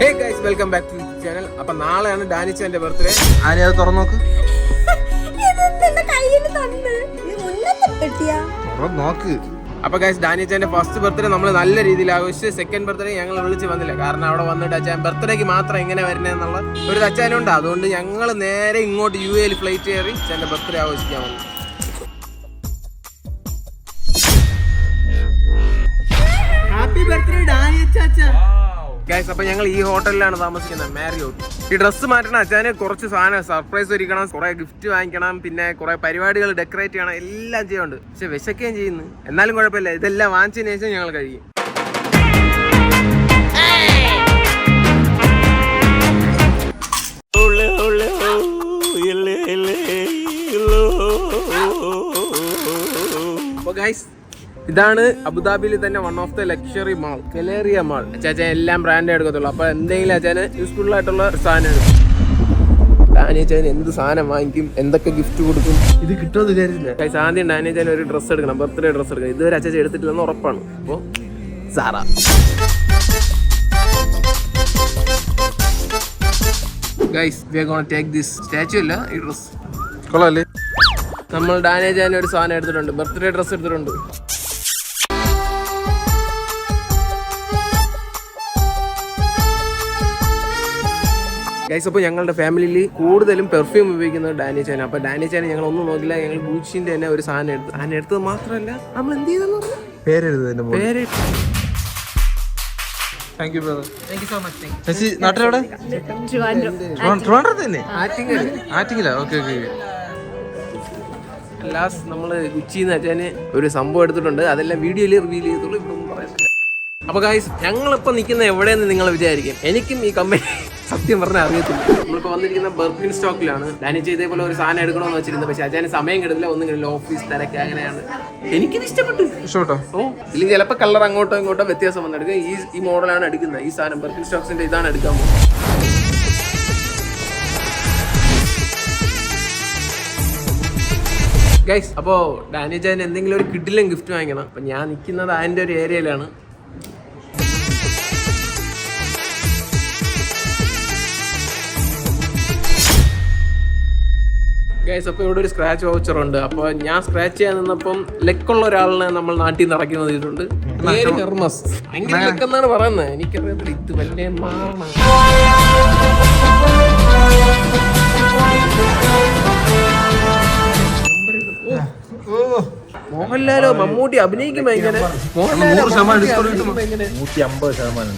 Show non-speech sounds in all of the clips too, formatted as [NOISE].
Hey guys welcome back to channel അപ്പൊ നാളെയാണ് ഡാനിച്ചന്റെ birthday ആരെ അത് തുറന്നു നോക്ക്? നോക്ക്. അപ്പൊ ഗൈസ് ഡാനിച്ചന്റെ ഫസ്റ്റ് ബർത്ത്ഡേ നമ്മൾ നല്ല രീതിയിൽ ആഘോഷിച്ച് സെക്കൻഡ് ബർത്ത്ഡേ ഞങ്ങൾ വിളിച്ച് വന്നില്ല. കാരണം അവിടെ വന്നിട്ട് അച്ഛൻ ബർത്ത്ഡേക്ക് മാത്രം എങ്ങനെ വരുന്നതെന്നുള്ള ഒരു അച്ഛനുണ്ട്. അതുകൊണ്ട് ഞങ്ങൾ നേരെ ഇങ്ങോട്ട് യു എയിൽ ഫ്ലൈറ്റ് കയറി അച്ഛന്റെ ബർത്ത്ഡേ ആഘോഷിക്കാൻ വന്നു. ഹാപ്പി ബർത്ത്ഡേ ഡാനി അച്ചാച്ച ഗൈസ് അപ്പൊ ഞങ്ങൾ ഈ ഹോട്ടലിലാണ് താമസിക്കുന്നത്. മാരിയോട്ട് ഈ ഡ്രസ്സ് മാറ്റണം അച്ഛന് കുറച്ച് സാധനം സർപ്രൈസ് ഒരുക്കണം കുറെ ഗിഫ്റ്റ് വാങ്ങിക്കണം പിന്നെ കുറെ പരിപാടികൾ ഡെക്കറേറ്റ് ചെയ്യണം എല്ലാം ചെയ്യുന്നുണ്ട്. പക്ഷെ വിശക്കുകയും ചെയ്യുന്നു. എന്നാലും കുഴപ്പമില്ല. ഇതെല്ലാം വാങ്ങിച്ചതിന് ശേഷം ഞങ്ങൾ കഴിയും. ഇതാണ് അബുദാബിയിൽ തന്നെ one of the luxury mall Galleria mall അച്ചാച്ച എല്ലാം ബ്രാൻഡ് എടുക്കത്തുള്ളൂ. അപ്പൊ എന്തെങ്കിലും അച്ഛന് യൂസ്ഫുൾ ആയിട്ടുള്ള സാധനം എടുക്കും. ഡാനിയച്ചാൻ എന്ത് സാധനം വാങ്ങിക്കും? എന്തൊക്കെ ഗിഫ്റ്റ് കൊടുക്കും? ഇത് കിട്ടുമെന്ന് വിചാരിച്ചില്ല ആദ്യം ഡാനിയച്ചാൻ ഒരു ഡ്രസ്സ് എടുക്കണം. ബർത്ത്ഡേ ഡ്രസ്സ് എടുക്കണം. ഇതുവരെ അച്ചാച്ച എടുത്തിട്ടില്ലെന്ന് ഉറപ്പാണ്. അപ്പോൾ Zara. Guys we are gonna take this statue അല്ല ഈ ഡ്രസ് കൊള്ളാല്ലേ നമ്മൾ ഡാനേജാൻ ഒരു സാധനം എടുത്തിട്ടുണ്ട്. ബർത്ത്ഡേ ഡ്രസ് എടുത്തിട്ടുണ്ട്. ഗൈസ് അപ്പോൾ ഞങ്ങളുടെ ഫാമിലിയിൽ കൂടുതലും പെർഫ്യൂം ഉപയോഗിക്കുന്നത് ഡാനി ചേന അപ്പോൾ ഡാനി ചേന ഞങ്ങൾ ഒന്നും നോക്കില്ല. ഞങ്ങൾ ഗൂച്ചിന്റെ തന്നെ ഒരു സാധനം എടുത്തു സാധനം എടുത്തത് മാത്രമല്ല നമ്മൾ എന്ത് ചെയ്തെന്ന് പറഞ്ഞു? പേര് thank you brother thank you so much Sasi നാട്ടിലെവിടെ? ട്രിവാൻഡ്രത്ത് തന്നെ? ആറ്റിങ്ങൽ. ആറ്റിങ്ങില്ല ഓക്കെ ഓക്കെ ലാസ്റ്റ് നമ്മൾ ഗുച്ചിന്ന് വെച്ചാൽ ഒരു സംഭവം എടുത്തിട്ടുണ്ട്. അതെല്ലാം വീഡിയോയിൽ റിവീൽ ചെയ്തോളൂ ഇപ്പം ഒന്നും അപ്പോൾ അപ്പൊ ഗായ്സ് ഞങ്ങളിപ്പോ നിൽക്കുന്ന എവിടെയെന്ന് നിങ്ങൾ വിചാരിക്കും. എനിക്കും ഈ കമ്പനി സത്യം പറഞ്ഞാൽ അറിയത്തില്ല. നമ്മളിപ്പോ വന്നിരിക്കുന്ന ബർക്കിൻ സ്റ്റോക്കിലാണ് ഡാനിച്ച് ഇതേപോലെ ഒരു സാധനം എടുക്കണമെന്ന് വെച്ചിരുന്നു പക്ഷെ അച്ഛന് സമയം കിട്ടില്ല ഒന്നും കിട്ടില്ല ഓഫീസ് തിരക്ക് അങ്ങനെയാണ്. എനിക്കിത് ഇഷ്ടപ്പെട്ടു. ഇഷ്ടപ്പെട്ടോ? ഓ ഇല്ലെങ്കിൽ ചിലപ്പോൾ കളർ അങ്ങോട്ടോ ഇങ്ങോട്ടോ വ്യത്യാസം വന്നെടുക്കുക ഈ ഈ മോഡലാണ് എടുക്കുന്നത്. ഈ സാധനം ബർക്കിൻ സ്റ്റോക്സിന്റെ ഇതാണ് എടുക്കാൻ പോകുന്നത്. ഗൈസ് അപ്പോ അതിന് എന്തെങ്കിലും ഒരു കിഡിലും ഗിഫ്റ്റ് വാങ്ങിക്കണം. അപ്പൊ ഞാൻ നിൽക്കുന്നത് അതിന്റെ ഒരു ഏരിയയിലാണ് ഗൈസ് അപ്പോൾ ഇവിടെ ഒരു സ്ക്രാച്ച് വൗച്ചർ ഉണ്ട്. അപ്പോൾ ഞാൻ സ്ക്രാച്ച് ചെയ്യാൻ നിന്നപ്പം ലെക്കുള്ള ഒരാളിനെ നമ്മൾ നാട്ടിൽ നിന്ന് ഇറക്കി വന്നിട്ടുണ്ട്. പേര് ഹെർമസ് എന്നാണ് പറയുന്നത് എനിക്കറിയത്തില്ല ഇത് വലിയ മാറണം മോഹൻലാലോ മമ്മൂട്ടി അഭിനയിക്കുമ്പോ എങ്ങനെ? മോഹൻലാലോ? നൂറ്റി അമ്പത് ശതമാനം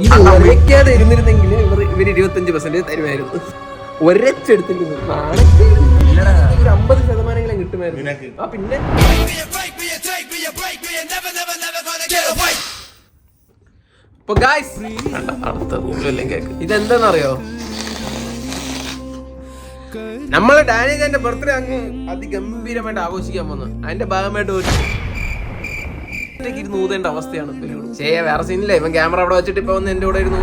ഇത് ഇരുന്നിരുന്നെങ്കിൽ ഇവർ ഇവർ ഇരുപത്തഞ്ച് പെർസെന്റ് തരുമായിരുന്നു. ഒരച്ചെടുത്തിട്ട് ഒരു അമ്പത് ശതമാനങ്ങളെ കിട്ടുമായിരുന്നു. ആ പിന്നെ? ഇതെന്താണെന്നറിയോ നമ്മളെ ഡാനിജന്റെ ബർത്ത്ഡേ അങ്ങ് അതിഗംഭീരമായിട്ട് ആഘോഷിക്കാൻ പോകുന്നു അതിന്റെ ഭാഗമായിട്ട് ഒരു ഇരുന്ന് ഊതേണ്ട അവസ്ഥയാണ് ചെയ്യാ. വേറെ സീനില്ല. ഇവൻ ക്യാമറ അവിടെ വെച്ചിട്ട് ഇപ്പൊ വന്ന് എന്റെ കൂടെ ഇരുന്ന്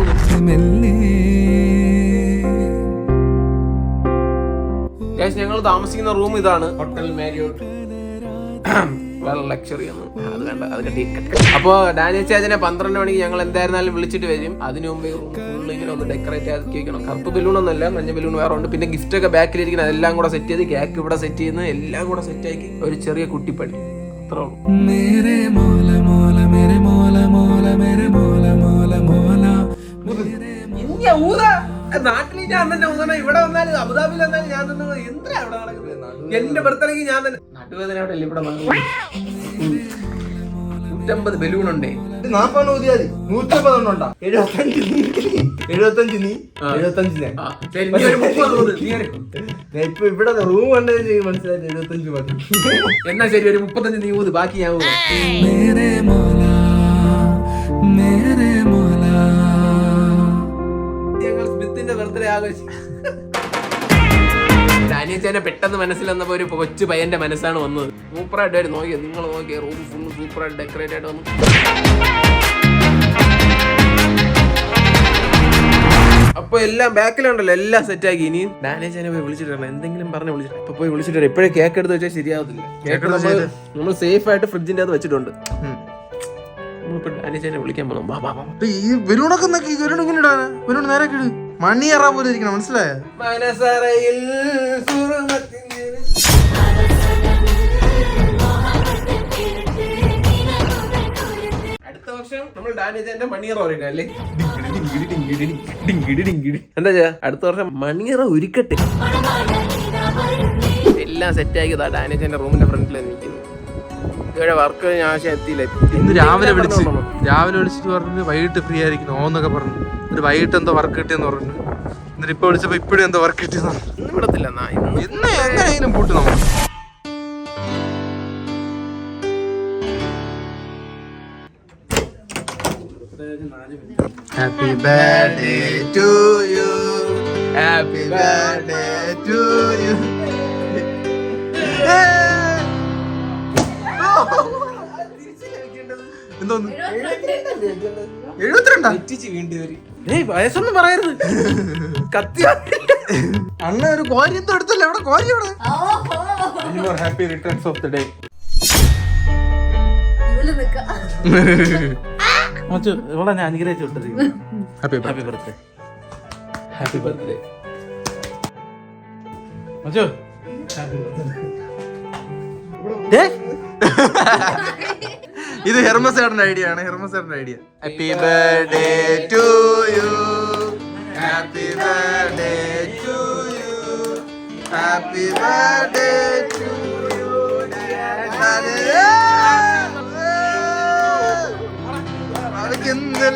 ഞങ്ങൾ താമസിക്കുന്ന റൂം ഇതാണ്. Hotel Marriott. വളരെ ലക്ഷറി ആണ് അത് വേണ്ട അത് കട്ടി അപ്പോ ഡാനിയൽ ചാച്ചനെ പന്ത്രണ്ട് മണിക്ക് ഞങ്ങൾ എന്തായിരുന്നാലും വിളിച്ചിട്ട് വരും. അതിനു മുമ്പ് ഫുള്ള് ഇങ്ങനെ ഒന്ന് ഡെക്കറേറ്റ് ആക്കി വെക്കണം. കറുപ്പ് ബലൂൺ ഒന്നല്ല മഞ്ഞ ബലൂൺ വേറെ ഉണ്ട്. പിന്നെ ഗിഫ്റ്റ് ഒക്കെ ബാക്കിലിരിക്കുന്ന അതെല്ലാം കൂടെ സെറ്റ് ചെയ്ത് കേക്ക് ഇവിടെ സെറ്റ് ചെയ്യുന്ന എല്ലാം കൂടെ സെറ്റ് ആക്കി ഒരു ചെറിയ കുട്ടിപ്പണി. അത്രേ ഉള്ളൂ നാട്ടിൽ ഞാൻ തന്നെ ഊതണ. ഇവിടെ വന്നാലും അബുദാബിയിൽ വന്നാലും ഞാൻ തന്നെ. എന്തിനാ ഇവിടെ നടക്കുന്നത്? എന്റെ ബർത്ത്ഡേക്ക് ഞാൻ തന്നെ. നാട്ടുവേദന അവിടെ ഇവിടെ. നൂറ്റമ്പത് ബലൂൺ ഉണ്ടേ നാപ്പാണ് ഊതിയാതി നൂറ്റമ്പതെണ്ണം ഉണ്ടാ. എഴുപത്തഞ്ച് നീ. എഴുപത്തഞ്ച് നീ. എഴുപത്തഞ്ച് ഞാൻ. നീ ഇപ്പൊ ഇവിടെ റൂം കണ്ടത് മനസ്സിലായി എഴുപത്തഞ്ച് മതി. എന്നാ ശരി ഒരു മുപ്പത്തഞ്ച് നീ ഊത്. ബാക്കി ഞാൻ ഊത്. ഡാനിയച്ചേനെ പെട്ടെന്ന് മനസ്സിൽ വന്നപ്പോ ഒരു കൊച്ചു പയ്യന്റെ മനസ്സാണ് വന്നത്. സൂപ്പറായിട്ട് വരും നോക്കിയത് നിങ്ങൾ നോക്കിയ റൂം ഫുൾ സൂപ്പറായിട്ട് ഡെക്കറേറ്റ് ആയിട്ട് വന്നു. അപ്പൊ എല്ലാം ബാക്കിലുണ്ടല്ലോ. എല്ലാം സെറ്റ് ആക്കി. ഇനി മാനേജറിനെ പോയി വിളിച്ചിട്ട് വരണം. എന്തെങ്കിലും പറഞ്ഞ് വിളിച്ചിട്ട് അപ്പൊ പോയി വിളിച്ചിട്ട് ഇപ്പോഴേ കേക്ക് എടുത്ത് വെച്ചാൽ ശരിയാവത്തില്ല. കേക്ക് നമ്മൾ സേഫ് ആയിട്ട് ഫ്രിഡ്ജിന്റെ അത് വെച്ചിട്ടുണ്ട്. വിളിക്കാൻ പോകണം ഈ ബലൂണൊക്കെ ഇങ്ങനെ ഇടാനാ. ബലൂൺ നേരെ ഇട്. മണി ഏറാ പോലെ ഇരിക്കണം മനസ്സിലായോ? അടുത്ത വർഷം നമ്മൾ ഡാനേജാന്റെ മണിയറ ഒരുക്കാം അല്ലേ എന്താ ചെയ്യാ? അടുത്ത വർഷം മണിയറ ഒരുക്കട്ടെ. എല്ലാം സെറ്റ് ആക്കിയതാ ഡാനേജന്റെ റൂമിന്റെ ഫ്രണ്ടിൽ നിൽക്കുന്നു ഇവിടെ വർക്ക് ഞാൻ എത്തിയില്ല. ഇന്ന് രാവിലെ വിളിച്ച് രാവിലെ വിളിച്ചിട്ട് പറഞ്ഞു വൈകിട്ട് ഫ്രീ ആയിരിക്കുന്നു ഓന്നൊക്കെ പറഞ്ഞു. എന്നിട്ട് വൈകിട്ട് എന്തോ വർക്ക് കിട്ടിയെന്ന് പറഞ്ഞു. എന്നിട്ട് ഇപ്പൊ വിളിച്ചപ്പോ ഇപ്പഴും എന്തോ വർക്ക് കിട്ടിയെന്ന് പറഞ്ഞു. ഇന്ന് വിടത്തില്ല ഇന്ന് ഇന്ന് എങ്ങനെയെങ്കിലും പൂട്ട് നമ്മൾ happy birthday to you happy birthday to you എന്തോന്ന്? എഴുപത്തിരണ്ടാ ഏയ് വയസ്സൊന്നും പറയരുത്. കത്തി അണ്ണ ഒരു കോരി എന്തോ എടുത്തല്ലേ? അവിടെ കോരി അവിടെ happy returns of the day ഇവിടെ ഞാൻ അനുഗ്രഹിച്ചു വിട്ടത് happy happy birthday happy birthday മച്ചോ. [LAUGHS] ഇത് ഹെർമസ് ചേട്ടന്റെ ഐഡിയ ആണ്. ഹെർമസ് ചേട്ടന്റെ idea happy birthday to you happy birthday to you happy birthday to you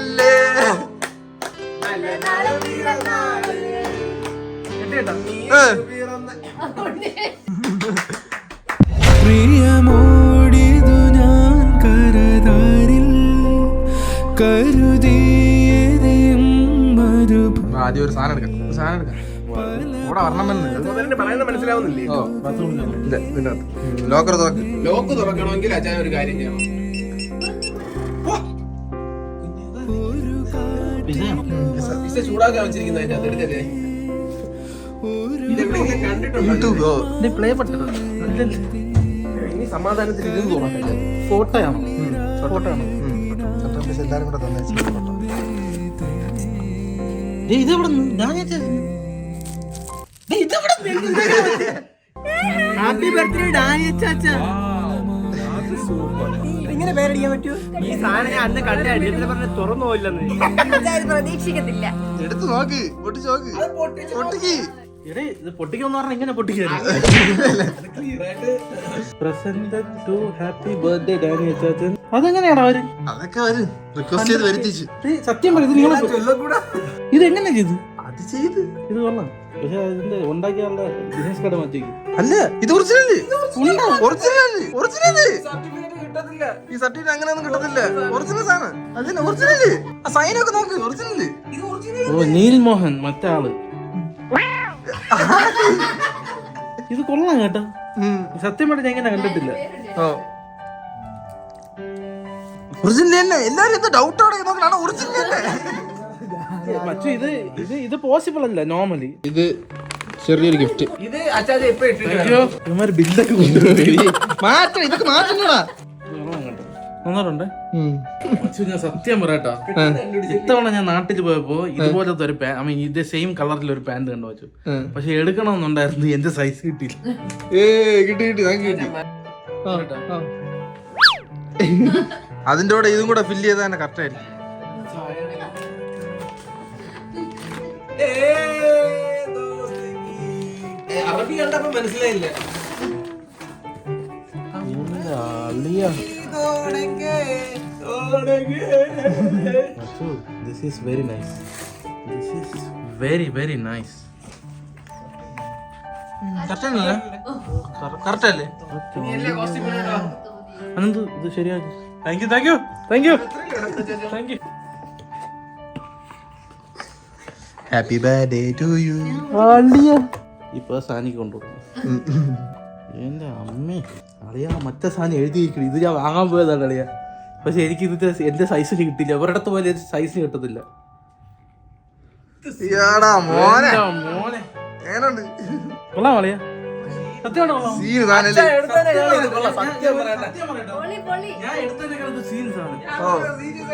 ല്ലേ പ്രിയമോടിതു ആദ്യം ഒരു സാധനം എടുക്കാം. ഒരു സാധനം എടുക്കാം. ഇവിടെ വരണമെന്ന് പറയുന്നത് മനസ്സിലാവുന്നില്ലേ? ലോക്കർ തുറക്ക്. ലോക്ക് തുറക്കണമെങ്കിൽ അച്ഛൻ ഒരു കാര്യം ചെയ്യണം. പിസ്സ ചൂടാക്കാൻ വെച്ചിരിക്കുന്ന അതിന്റെ അകത്ത് എടുത്തല്ലേ? ഇതെവിടെയെങ്കിലും കണ്ടിട്ടുണ്ടോ? പ്ലേ ബട്ടൺ ഇനി സമാധാനത്തിൽ ഇരുന്ന് തോന്നത്തില്ല ഫോട്ടോയാണോ ഫോട്ടോ ആണോ എല്ലാരും കൂടെ തന്നെ ഇതെവിടെ ഞാൻ [LAUGHS] ഹാപ്പി ബർത്ത്ഡേ ഡാനിയ ചാച്ച ഇങ്ങനെ പേരടിക്കാൻ പറ്റൂ? ഈ സാധനം ഞാൻ അന്ന് കണ്ട അടിയത്തിന് പറഞ്ഞ തുറന്നു പോയില്ലെന്ന്. പ്രതീക്ഷിക്കത്തില്ല. എടുത്തു നോക്ക് പൊട്ടിച്ച് നോക്ക്. പൊട്ടിക്ക്. എടേ ഇത് പൊട്ടിക്കാന്ന് പറഞ്ഞാൽ ഇങ്ങനെ പൊട്ടിക്കുന്നു പ്രസന്റ് ടു ഹാപ്പി ബർത്ത്ഡേ ഡാനിയ ചാച്ചൻ അതെങ്ങനെയാണോ അവർ? അതൊക്കെ റിക്വസ്റ്റ് ചെയ്ത് വരുത്തിച്ച്. ഏയ് സത്യം പറയും ഇത് നിങ്ങൾ ഇത് എങ്ങനെ ചെയ്തു? അത് ചെയ്ത്. ഇത് കൊള്ളാം. പക്ഷെ ഇതിന്റെ ബിസിനസ് കട അല്ല ഇത് ഒറിജിനൽ ഒറിജിനൽ ഒറിജിനൽ ഈ സർട്ടിഫിക്കറ്റ് അങ്ങനെയൊന്നും കിട്ടത്തില്ല. ഒറിജിനൽ അതിന് ആ സൈനൊക്കെ നോക്ക് ഒറിജിനൽ ഓ നീൽ മോഹൻ മറ്റേ ആൾ [LAUGHS] ഇത് കൊള്ളാം കേട്ടോ. സത്യം പറഞ്ഞാൽ ഞാൻ ഇങ്ങനെ കണ്ടിട്ടില്ല. ഒറിജിനൽ തന്നെ എല്ലാരും ഇത് ആണ് നോക്കണ ഒറിജിനൽ തന്നെ മറ്റു ഇത് ഇത് ഇത് പോസിബിൾ അല്ല നോർമലി ഇത് ചെറിയൊരു ഗിഫ്റ്റ് ഇത് അച്ഛാ ഇപ്പൊ ഇട്ടിട്ട് ബില്ലൊക്കെ കൊണ്ടുപോയി മാറ്റം ഇതൊക്കെ നന്നാറുണ്ട് മച്ചു ഞാൻ സത്യം പറയട്ടോ. ഇത്തവണ ഞാൻ നാട്ടിൽ പോയപ്പോ ഇതുപോലത്തെ ഒരു പാൻ ഐ മീൻ ഇത് സെയിം കളറിൽ ഒരു പാന്റ് കണ്ടു വെച്ചു. പക്ഷെ എടുക്കണമെന്നുണ്ടായിരുന്നു എന്റെ സൈസ് കിട്ടിയില്ല. ഏ കിട്ടി കിട്ടി കിട്ടി. [LAUGHS] അതിന്റെ കൂടെ ഇതും കൂടെ ഫില്ല് ചെയ്താൽ കറക്റ്റ് ആയിരിക്കും. അറബി കണ്ടപ്പോ മനസ്സിലായില്ല. This is very nice this is very very nice correct അല്ലേ? അനന്ത് ഇത് ശരിയാക്കി thank you thank you thank you thank you happy birthday to you ഇപ്പൊ സാനിക്ക് കൊണ്ടുപോകും എന്റെ അമ്മേ. അളിയാ മറ്റേ സാധനം എഴുതിയിരിക്കണം. ഇത് ഞാൻ വാങ്ങാൻ പോയതാണ് അളിയാ. പക്ഷെ എനിക്ക് ഇത് എന്റെ സൈസിന് കിട്ടില്ല. ഒരിടത്ത് പോലെ സൈസിന് കിട്ടത്തില്ല. മോനെ. മോനെ. കൊള്ളാം കളിയാ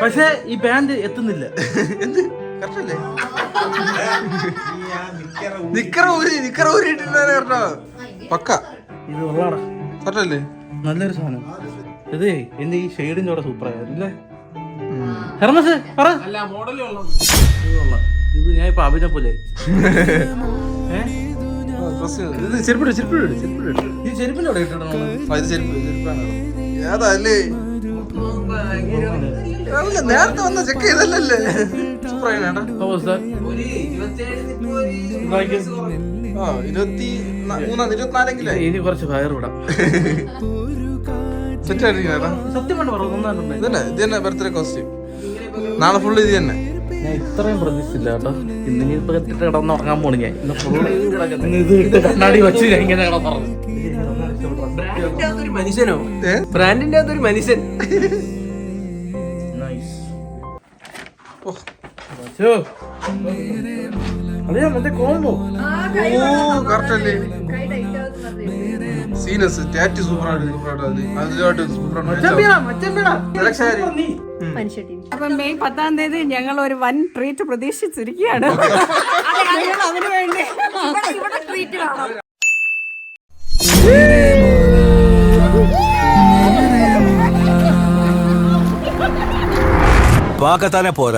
പക്ഷേ ഈ ബാൻഡ് എത്തുന്നില്ല. എന്ത്? കറക്റ്റല്ലേ നിക്കറ ഊരി. നിക്കറ ഊരി ഇട്ടിട്ടാണ് കേട്ടോ. പക്ക. ഇത് ഉള്ളാടാ കറക്റ്റല്ലേ നല്ലൊരു സാധനം. ഇത് എന്റെ ഈ ഷെയ്ഡിന്റെ കൂടെ സൂപ്പർ ആയിരുന്നില്ലേ ഹെർമസ് പറ. അല്ല മോഡൽ കൊള്ളാം ഇത് ഞാൻ ഇപ്പൊ അഭിനയ പോലെ [LAUGHS] ഇത് ചെരുപ്പിട് ചെരുപ്പിട് ചെരുപ്പിട്. ഈ ചെരുപ്പിന്റെ അവിടെ ഇട്ടിടണോ ആ, ഇത് ചെരുപ്പ് ചെരുപ്പാണ്. ഏതാ അല്ലേ അല്ല, നേരത്തെ വന്ന ചെക്ക് ചെയ്തല്ലേ ആ ഇരുപത്തി മൂന്നാം ഇരുപത്തിനാലെങ്കിലേ? ഇനി കുറച്ച് ഫയർ വിടാം സെറ്റ് സത്യം പറഞ്ഞു ഇതന്നെ ഇത് തന്നെ ബർത്ത്ഡേ കോസ്റ്റ്യൂം നാളെ ഫുള്ള് ഇത് തന്നെ. ഞാൻ ഇത്രയും പ്രതീക്ഷിച്ചില്ല കേട്ടോ. ഇന്ന് ഇനി ഇപ്പൊ എത്തിട്ട് കിടന്ന് ഉറങ്ങാൻ പോണു ഞാൻ. ഇന്ന് ഫുള്ള് ഇത് ഇട്ട് കണ്ണാടി വെച്ച് ഞാൻ ഇങ്ങനെ കിടന്നുറങ്ങും ബ്രാൻഡിന്റെ അകത്തൊരു മനുഷ്യനോ? ബ്രാൻഡിന്റെ അകത്തൊരു മനുഷ്യൻ അതെയാ മറ്റേ ഓ കറക്റ്റ് അല്ലേ? ടൈറ്റ് സീനസ് സൂപ്പറാണ്. സൂപ്പറായിട്ട് സൂപ്പറായിട്ട് അതിലോട്ട് സൂപ്പറായിട്ട് മനുഷ്യ ടീം അപ്പൊ മെയ് പത്താം തീയതി ഞങ്ങൾ ഒരു വൻ ട്രീറ്റ് പ്രതീക്ഷിച്ചിരിക്കുകയാണ് ഞങ്ങൾ അതിനു വേണ്ടി ഇവിടെ- ഇവിടെ ട്രീറ്റ് കാണാം பார்க்கத்தானே போற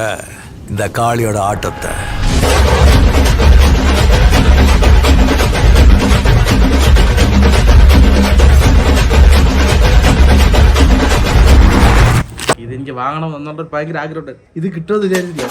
இந்த காளியோட ஆட்டத்தை വാങ്ങണം എന്നുള്ള ഭയങ്കര ആഗ്രഹമുണ്ട്. ഇത് കിട്ടുമെന്ന് വിചാരിച്ചില്ല